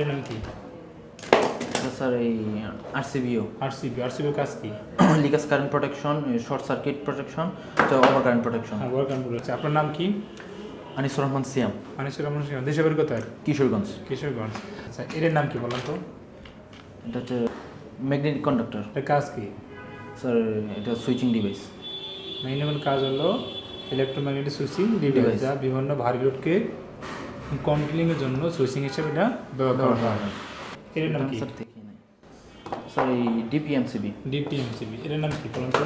এর নাম কি স্যার এই আরসিবিও আরসিবি আরসিবির কাজ কি? লিগাস current protection short circuit protection over current protection. হ্যাঁ ওয়ার্ক অ্যান্ড আছে আপনার নাম কি? আনিসুর রহমান সিয়াম। আনিসুর রহমান সিং দেশের বাড়ি কোথায়? কিশোরগঞ্জ। কিশোরগঞ্জ। আচ্ছা এর নাম কি বলেন তো? এটা হচ্ছে ম্যাগনেটিক কন্ডাক্টর। এর কাজ কি? স্যার এটা সুইচিং ডিভাইস। মেইন কাজ হলো ইলেকট্রোম্যাগনেটিক সুইচিং ডিভাইস. যা বিভিন্ন ভারী লোডকে কন্ট্রোলিংয়ের জন্য সুইচিং হিসেবে এটা ব্যবহার করা হয়। এর নাম কি? স্যার এই ডিপিএমসিবি ডিপিএমসিবি এর নাম কি? বলেন তো।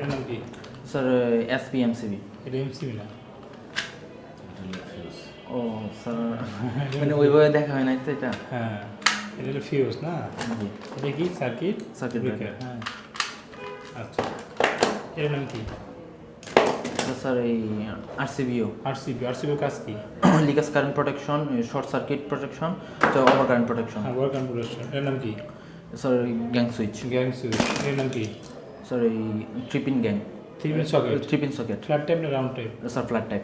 এর নাম কি? স্যার এসপিএমসিবি এটা এমসিবি না। ও স্যার মানে ওইভাবে দেখা হয় নাই তো এটা। হ্যাঁ এটা হলো ফিউজ না? এটা কি? Circuit Circuit breaker. হ্যাঁ। আচ্ছা। এর নাম কি? স্যার এই আরসিবিও। আরসিবি আরসিবির কাজ কি? লিগাস current protection short circuit protection over current protection. হ্যাঁ ওয়ার্ক অ্যান্ড প্রোডাকশন এর নাম কি? Sir gang switch. Gang switch. এর নাম কি? স্যার এই three pin gang. Three pin socket. Three pin socket. Flat type না round type? Sir flat type.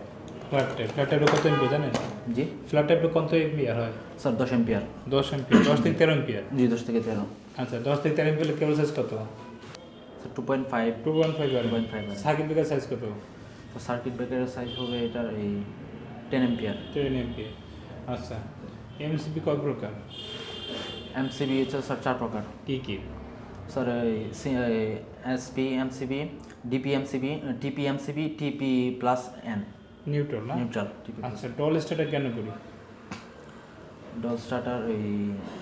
Flat type. Flat টাইপে কত এমপিয়ার জানেন? জি। ফ্ল্যাট টাইপে কত এমপিয়ার হয়? স্যার দশ এম্পিয়ার দশ এমপিয়ার দশ থেকে তেরো এমপিয়ার জি দশ থেকে তেরো। আচ্ছা দশ থেকে তেরো এমপিয়ার কেবল সাইজ কত? Two point five two point five circuit breaker size কত? সার্কিট ব্রেকারের সাইজ হবে এটার এই টেন এম্পিয়ার টেন এমপিয়ার আচ্ছা এমসিপি কয় প্রকার? এমসিবি হচ্ছে স্যার চার প্রকার। কী কী? Sir SP MCB DPMCB TPMCB TP MCB TP plus N neutral না? নিউট্রাল আচ্ছা ডল স্টার্টার কেন করি? ডল স্টার্টার এই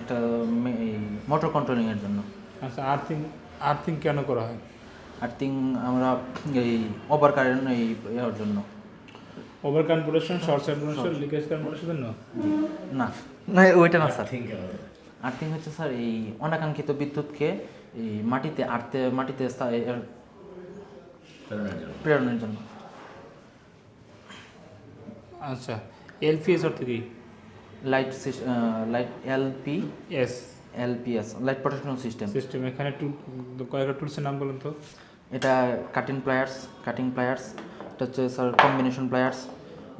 এটা মোটর কন্ট্রোলিংয়ের জন্য। আচ্ছা আর্থিং আর্থিং কেন করা হয়? আর্থিং আমরা এই ওভার কারেন্ট এই ইয়ার জন্য। ওভার কনপুরেশন শর্ট সার্কুলেশন লিকেজ জন্য না। না ওইটা না স্যার আর্থিং হচ্ছে স্যার এই অনাকাঙ্ক্ষিত বিদ্যুৎকে এই মাটিতে আটতে মাটিতে স্থায়ী প্রেরণের জন্য। আচ্ছা এলপিএস অর্থ কি? Light light LP S LPS light protection system system এখানে টুল কয়েকটা টুলসের নাম বলুন তো। এটা কাটিং প্লায়ার্স কাটিং প্লায়ার্স এটা হচ্ছে স্যার কম্বিনেশন প্লায়ার্স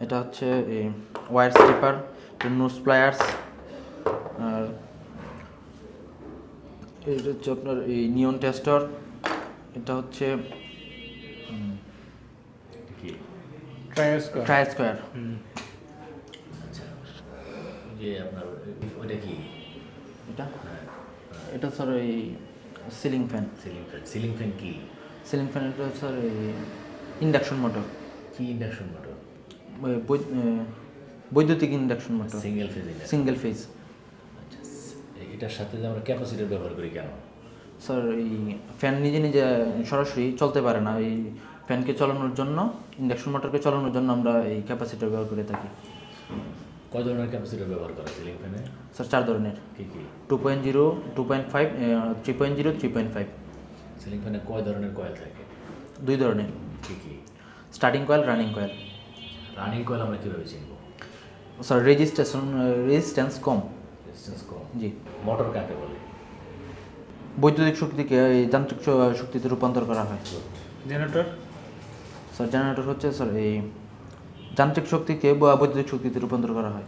এটা হচ্ছে ওয়ার স্ট্রিপার নোজ প্লায়ার্স আর এটা হচ্ছে আপনার এই নিয়ন টেস্টার এটা হচ্ছে ট্রাই স্কোয়ার আচ্ছা যে আপনার ওইটা কি? এটা? এটা স্যার এই ceiling fan ceiling fan ceiling fan কি? সিলিং ফ্যান এটা স্যার ইন্ডাকশন মোটর কি ইন্ডাকশন মোটর বৈদ্যুতিক induction motor single phase single phase আচ্ছা এটার সাথে যে আমরা ক্যাপাসিটার ব্যবহার করি কেন? স্যার এই ফ্যান নিজে নিজে সরাসরি চলতে পারে না। এই ফ্যানকে চালানোর জন্য ইন্ডাকশন মোটরকে চালানোর জন্য আমরা এই ক্যাপাসিটার ব্যবহার করে থাকি। কয় ধরনের ক্যাপাসিটার ব্যবহার করা সিলিং ফ্যানে স্যার চার ধরনের। কি কি? Two point zero two point five three point zero three point five ceiling ফ্যানে কয় ধরনের কয়েল থাকে? দুই ধরনের। কি কি? Starting coil running coil running coil আমরা কীভাবে চিনব? স্যার রেজিস্ট্রেশন রেজিস্ট্যান্স কম। রেজিস্ট্যান্স কম। জি। মোটর কাকে বলে? বৈদ্যুতিক শক্তিকে এই যান্ত্রিক শক্তিতে রূপান্তর করা হয়। জেনারেটর স্যার জেনারেটর হচ্ছে স্যার এই যান্ত্রিক শক্তিকে ব- বৈদ্যুতিক শক্তিতে রূপান্তর করা হয়।